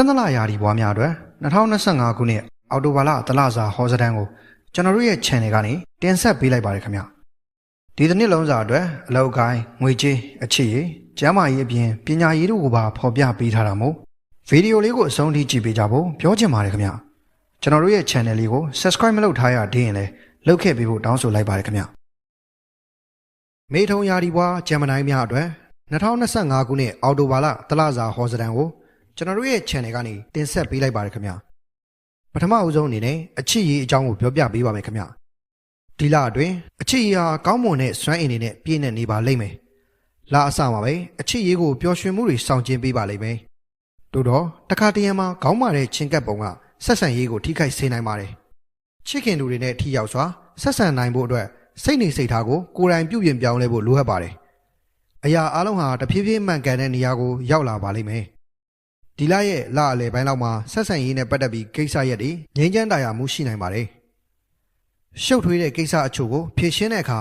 တနလာရာဒီဘွားများအတွက်2025ခုနှစ်အောက်တိုဘာလတလစာဟောစတန်းကိုကျွန်တော်တို့ရဲ့ channel ကနေတင်ဆက်ပေးလိုက်ပါတယ်ခင်ဗျဒီတစ်နှစ်လုံးစာအတွက်အလောက်ကိုင်းငွေကြေးအချစ်ရည်ကျမ်းမာရေးအပြင်ပညာရေးတို့ကိုပါဖော်ပြပေးထားတာမို့ဗီဒီယိုလေးကိုအဆုံးထိကြည့်ပေးကြဖို့ပြောချင်ပါတယ်ခင်ဗျကျွန်တော်တို့ရဲ့ channel လေးကို subscribe မလုပ်ထားရသေးရင်လည်းလုပ်ခဲ့ပေးဖို့တောင်းဆိုလိုက်ပါတယ်ခင်ဗျမေထုံရာဒီဘွားဂျမန်တိုင်းများအတွက်2025ခုနှစ်အောက်တိုဘာလတလစာဟောစတန်းကို ကျွန်တော်တို့ရဲ့ channel ကနေတင်ဆက်ပေးလိုက်ပါတယ်ခင်ဗျပထမအဦးဆုံးအနေနဲ့အချစ်ရေးအကြောင်းကိုပြောပြပေးပါမယ်ခင်ဗျဒီလအတွင်းအချစ်ရေးဟာကောင်းမွန်တဲ့စွမ်းအင်တွေနဲ့ပြည့်နေနေပါလိမ့်မယ်လာအစမှာပဲအချစ်ရေးကိုပျော်ရွှင်မှုတွေဆောင်ကျဉ်ပေးပါလိမ့်မယ်တို့တော့တခါတရံမှာခေါင်းမာတဲ့ချင်းကပ်ပုံကဆက်ဆံရေးကိုထိခိုက်စေနိုင်ပါတယ်ချစ်ခင်သူတွေနဲ့ထိရောက်စွာဆက်ဆံနိုင်ဖို့အတွက်စိတ်နေစိတ်ထားကိုကိုယ်တိုင်ပြုပြင်ပြောင်းလဲဖို့လိုအပ်ပါတယ်အရာအလုံးဟာတဖြည်းဖြည်းမှန်ကန်တဲ့နေရာကိုရောက်လာပါလိမ့်မယ် ဒီလရဲ့လအလယ်ပိုင်းလောက်မှာဆက်ဆံရေးနဲ့ပတ်သက်ပြီးကိစ္စရက်တွေငြိမ်းချမ်းတရားမှုရှိနိုင်ပါတယ်။ရှုပ်ထွေးတဲ့ကိစ္စအချို့ကိုဖြေရှင်းတဲ့အခါ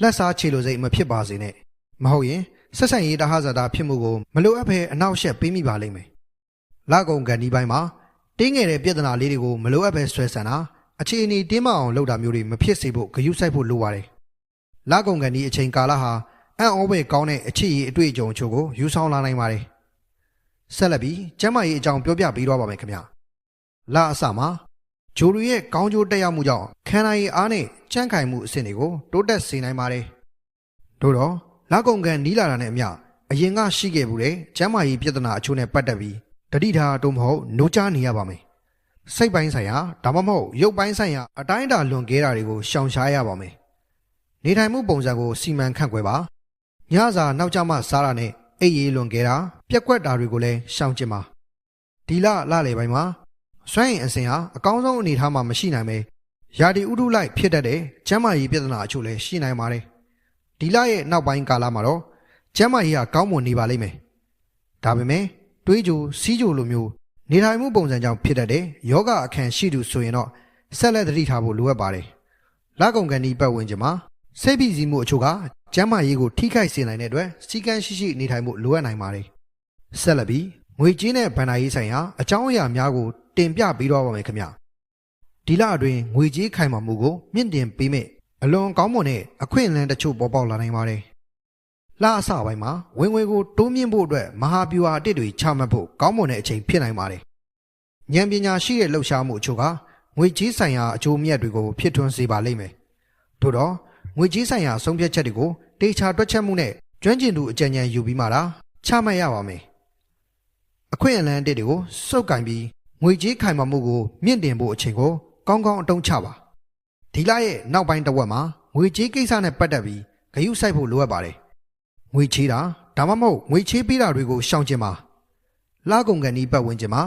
လက်စားချေလိုစိတ်မဖြစ်ပါစေနဲ့။မဟုတ်ရင်ဆက်ဆံရေးတဟဇာတာဖြစ်မှုကိုမလိုအပ်ဘဲအနောက်အရှက်ပေးမိပါလိမ့်မယ်။လကုံကန်ဒီပိုင်းမှာတင်းငယ်တဲ့ပြဿနာလေးတွေကိုမလိုအပ်ဘဲဆွဲဆန်တာအခြေအနေတင်းမအောင်လုပ်တာမျိုးတွေမဖြစ်စေဖို့ဂရုစိုက်ဖို့လိုပါတယ်။လကုံကန်ဒီအချိန်ကာလဟာအံ့ဩဖွယ်ကောင်းတဲ့အခြေအတွေ့အကြုံအချို့ကိုယူဆောင်လာနိုင်ပါတယ်။ ဆက်လက်ပြီးကျမ်းမာရေးအကြောင်းပြောပြပေးတော့ပါမယ်ခင်ဗျ။လာအစမှာဂျိုရီရဲ့ကောင်းကျိုးတက်ရောက်မှုကြောင့်ခန္ဓာရည်အားနဲ့ကြန့်ခိုင်မှုအဆင့်တွေကိုတိုးတက်စေနိုင်ပါတယ်။တို့တော့လာကုန်ကန်နီးလာတာနဲ့အမျှအရင်ကရှိခဲ့မှုတဲ့ကျမ်းမာရေးပြဿနာအချို့နဲ့ပတ်သက်ပြီးတတိထားတို့မဟုတ်နှိုးချနေရပါမယ်။စိတ်ပိုင်းဆိုင်ရာဒါမှမဟုတ်ရုပ်ပိုင်းဆိုင်ရာအတိုင်းအတာလွန်ကဲတာတွေကိုရှောင်ရှားရပါမယ်။နေထိုင်မှုပုံစံကိုစီမံခန့်ခွဲပါ။ညစာနောက်ကျမှစားတာနဲ့အိပ်ရေးလွန်ခဲ့တာ ပြက်ကွက်တာတွေကိုလည်းရှောင်ကျင်ပါဒီလလလေပိုင်းမှာစွမ်းရင်အစဉ်ဟာအကောင်းဆုံးအနေအထားမှာမရှိနိုင်ပဲယာဒီဥဒုလိုက်ဖြစ်တတ်တဲ့ကျမ်းမာရေးပြဿနာအချို့လည်းရှိနိုင်ပါတယ်ဒီလရဲ့နောက်ပိုင်းကာလမှာတော့ကျမ်းမာရေးဟာကောင်းမွန်နေပါလိမ့်မယ်ဒါပေမဲ့တွေးကြိုစီးကြိုလိုမျိုးနေထိုင်မှုပုံစံကြောင့်ဖြစ်တတ်တဲ့ယောဂအခန့်ရှိသူဆိုရင်တော့ဆက်လက်သတိထားဖို့လိုအပ်ပါတယ်လကုံကန်ဒီပတ်ဝန်းကျင်မှာစိတ်ဖိစီးမှုအချို့ကကျမ်းမာရေးကိုထိခိုက်စေနိုင်တဲ့အတွက်စီကံရှိရှိနေထိုင်မှုလိုအပ်နိုင်ပါတယ်။ ဆက်လက်ပြီးငွေကြေးနဲ့ဗန္ဒာရေးဆိုင်ရာအကြောင်းအရာများကို တင်ပြပေးတော့ပါမယ်ခင်ဗျ။ဒီလအတွင်းငွေကြေးခိုင်မာမှုကိုမြင့်တင်ပေးမယ့်အလွန်ကောင်းမွန်တဲ့အခွင့်အလမ်းတချို့ပေါ်ပေါက်လာနိုင်ပါတယ်။လအစပိုင်းမှာဝင်ငွေကိုတိုးမြင့်ဖို့အတွက်မဟာဗျူဟာအတစ်တွေချမှတ်ဖို့ကောင်းမွန်တဲ့အချိန်ဖြစ်နိုင်ပါတယ်။ဉာဏ်ပညာရှိတဲ့လှုပ်ရှားမှုအချို့ကငွေကြေးဆိုင်ရာအကျိုးမြတ်တွေကိုဖြစ်ထွန်းစေပါလိမ့်မယ်။ထို့တော့ငွေကြေးဆိုင်ရာဆုံးဖြတ်ချက်တွေကိုတေချာတွက်ချက်မှုနဲ့ကျွမ်းကျင်သူအကြံဉာဏ်ယူပြီးမှလာချမှတ်ရပါမယ်။ အခွင့်အလမ်းတစ်တွေကိုစုပ်ကင်ပြီးငွေကြေးခိုင်မာမှုကိုမြင့်တင်ဖို့အချိန်ကိုကောင်းကောင်းအတုံးချပါ။ဒီလရဲ့နောက်ပိုင်းတစ်ဝက်မှာငွေကြေးကိစ္စနဲ့ပတ်သက်ပြီးဂရုစိုက်ဖို့လိုအပ်ပါတယ်။ငွေချေးတာဒါမှမဟုတ်ငွေချေးပေးတာတွေကိုရှောင်ကျင်ပါ။လာကုန်ကန်ဒီပတ်ဝန်းကျင်မှာ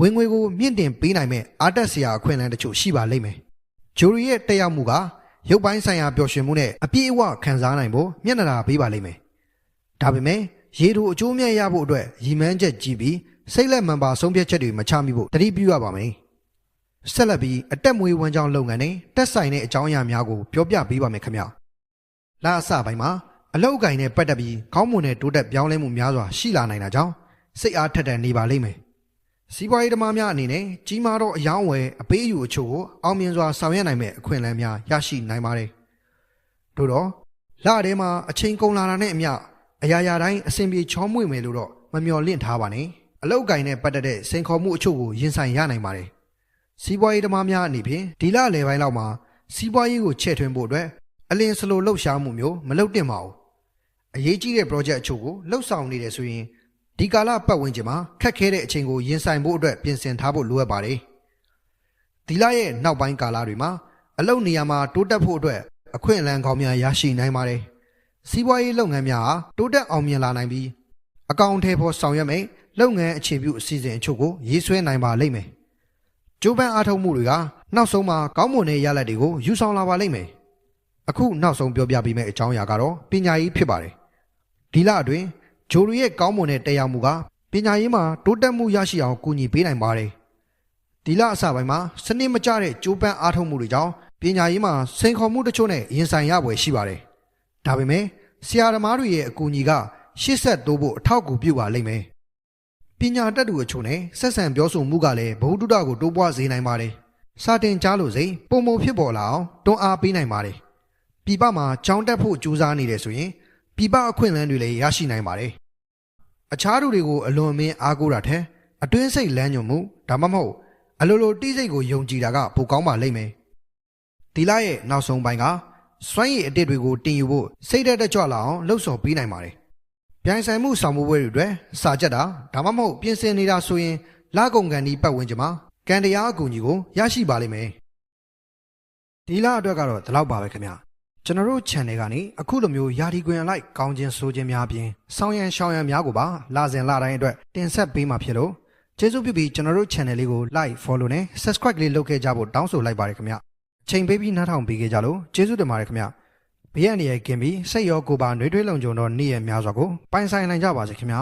ဝင်ငွေကိုမြင့်တင်ပေးနိုင်မဲ့အားတက်စရာအခွင့်အလမ်းတချို့ရှိပါလိမ့်မယ်။ဂျိုရီရဲ့တက်ရောက်မှုကရုပ်ပိုင်းဆိုင်ရာပျော်ရွှင်မှုနဲ့အပြည့်အဝခံစားနိုင်ဖို့မျက်နှာသာပေးပါလိမ့်မယ်။ဒါပေမဲ့ ရေတူအကျိုးမြတ်ရဖို့အတွက်ရည်မှန်းချက်ကြည့်ပြီးစိတ်လက်မှန်ပါဆုံးဖြတ်ချက်တွေမချမိဖို့တတိပြုရပါမယ်။ဆက်လက်ပြီးအတက်မွေးဝမ်းကြောင်းလုပ်ငန်းနဲ့တက်ဆိုင်တဲ့အကြောင်းအရာများကိုပြောပြပေးပါမယ်ခင်ဗျ။လာအစပိုင်းမှာအလောက်အကင်နဲ့ပတ်သက်ပြီးခေါင်းမွန်တဲ့တိုးတက်ပြောင်းလဲမှုများစွာရှိလာနိုင်တာကြောင့်စိတ်အားထက်ထန်နေပါလိမ့်မယ်။စီးပွားရေးသမားများအနေနဲ့ကြီးမားသောအယောင်းဝယ်အပေးအယူအချို့ကိုအောင်မြင်စွာဆောင်ရွက်နိုင်မဲ့အခွင့်အလမ်းများရရှိနိုင်ပါတယ်။တို့တော့လထဲမှာအချိန်ကုန်လာတာနဲ့အမျှ အရာရာတိုင်းအဆင်ပြေချောမွေ့မယ်လို့တော့မမျှော်လင့်ထားပါနဲ့။အလောက်ကင်နဲ့ပတ်သက်တဲ့စိန်ခေါ်မှုအချို့ကိုရင်ဆိုင်ရနိုင်ပါတယ်။စီးပွားရေးသမားများအနေဖြင့်ဒီလလယ်ပိုင်းလောက်မှာစီးပွားရေးကိုချဲ့ထွင်းဖို့အတွက်အလင်းစလိုလှုပ်ရှားမှုမျိုးမလုပ်တင်ပါဘူး။အရေးကြီးတဲ့ project အချို့ကိုလှုပ်ဆောင်နေတယ်ဆိုရင်ဒီကာလပတ်ဝန်းကျင်မှာခက်ခဲတဲ့အချိန်ကိုရင်ဆိုင်ဖို့အတွက်ပြင်ဆင်ထားဖို့လိုအပ်ပါတယ်။ဒီလရဲ့နောက်ပိုင်းကာလတွေမှာအလုပ်နေရာမှာတိုးတက်ဖို့အတွက်အခွင့်အလမ်းကောင်းများရရှိနိုင်ပါတယ်။ စီးပွားရေးလုပ်ငန်းများဟာတိုးတက်အောင်မြင်လာနိုင်ပြီးအကောင့်ထဲပေါ်ဆောင်ရွက်မယ့်လုပ်ငန်းအခြေပြုအစီအစဉ်အချို့ကိုရေးဆွဲနိုင်ပါလိမ့်မယ်။ကျိုးပန်းအားထုတ်မှုတွေကနောက်ဆုံးမှာကောင်းမွန်တဲ့ရလဒ်တွေကိုယူဆောင်လာပါလိမ့်မယ်။အခုနောက်ဆုံးပြောပြပေးမယ့်အကြောင်းအရာကတော့ပညာရေးဖြစ်ပါတယ်။ဒီလအတွင်းဂျိုရီရဲ့ကောင်းမွန်တဲ့တရားမှုကပညာရေးမှာတိုးတက်မှုရရှိအောင်ကူညီပေးနိုင်ပါတယ်။ဒီလအစပိုင်းမှာစနစ်မကျတဲ့ကြိုးပမ်းအားထုတ်မှုတွေကြောင့်ပညာရေးမှာစိန်ခေါ်မှုတချို့နဲ့ရင်ဆိုင်ရပွဲရှိပါတယ်။ ဒါပေမဲ့ဆရာသမားတွေရဲ့အကူအညီကရှေ့ဆက်တိုးဖို့အထောက်အကူပြုပါလိမ့်မယ်။ပညာတတ်သူအချို့နဲ့ဆက်ဆံပြောဆိုမှုကလည်းဘ ഹു တုဒကိုတိုးပွားစေနိုင်ပါတယ်စာတင်ကြားလို့စိပုံမဖြစ်ပေါ်လာအောင်တွန်းအားပေးနိုင်ပါတယ်ပြပမှာကြောင်းတက်ဖို့ကြိုးစားနေတယ်ဆိုရင်ပြပအခွင့်အလမ်းတွေလည်းရရှိနိုင်ပါတယ်အခြားသူတွေကိုအလွန်အမင်းအားကိုးတာထက်အတွင်းစိတ်လမ်းညွှန်မှုဒါမှမဟုတ်အလိုလိုတိစိတ်ကိုယုံကြည်တာကပိုကောင်းပါလိမ့်မယ်ဒီလရဲ့နောက်ဆုံးပိုင်းက စွမ်းရည်အတစ်တွေကိုတင်ယူဖို့စိတ်ဓာတက်ကြွလာအောင်လှုပ်ဆော်ပေးနိုင်ပါတယ်ပြိုင်ဆိုင်မှုဆောင်မှုပွဲတွေအတွက်စာချက်တာဒါမှမဟုတ်ပြင်ဆင်နေတာဆိုရင်လာကုန်ကန်ဒီပတ်ဝန်းကျင်မှာကန်တရားအကူအညီကိုရရှိပါလိမ့်မယ်ဒီလအတွက်ကတော့ဒီလောက်ပါပဲခင်ဗျကျွန်တော်တို့ channel ကနေအခုလိုမျိုးယာဒီကွင်အလိုက်ကောင်းခြင်းဆိုခြင်းများအပြင်ဆောင်းရံရှောင်းရံများကိုပါလာစဉ်လာတိုင်းအတွက်တင်ဆက်ပေးမှာဖြစ်လို့ကျေးဇူးပြုပြီးကျွန်တော်တို့ channel လေးကို like follow နဲ့ subscribe လေးလုပ်ခဲ့ကြဖို့တောင်းဆိုလိုက်ပါတယ်ခင်ဗျအ ချိန်ပေးပြီးနားထောင်ပေးခဲ့ကြလို့ကျေးဇူးတင်ပါတယ်ခင်ဗျဘေးရန်ရည်ကင်ပြီးစိတ်ရောကိုယ်ပါနှွေးထွေးလုံခြုံသောနေ့ရက်များစွာကိုပိုင်ဆိုင်နိုင်ကြပါစေခင်ဗျာ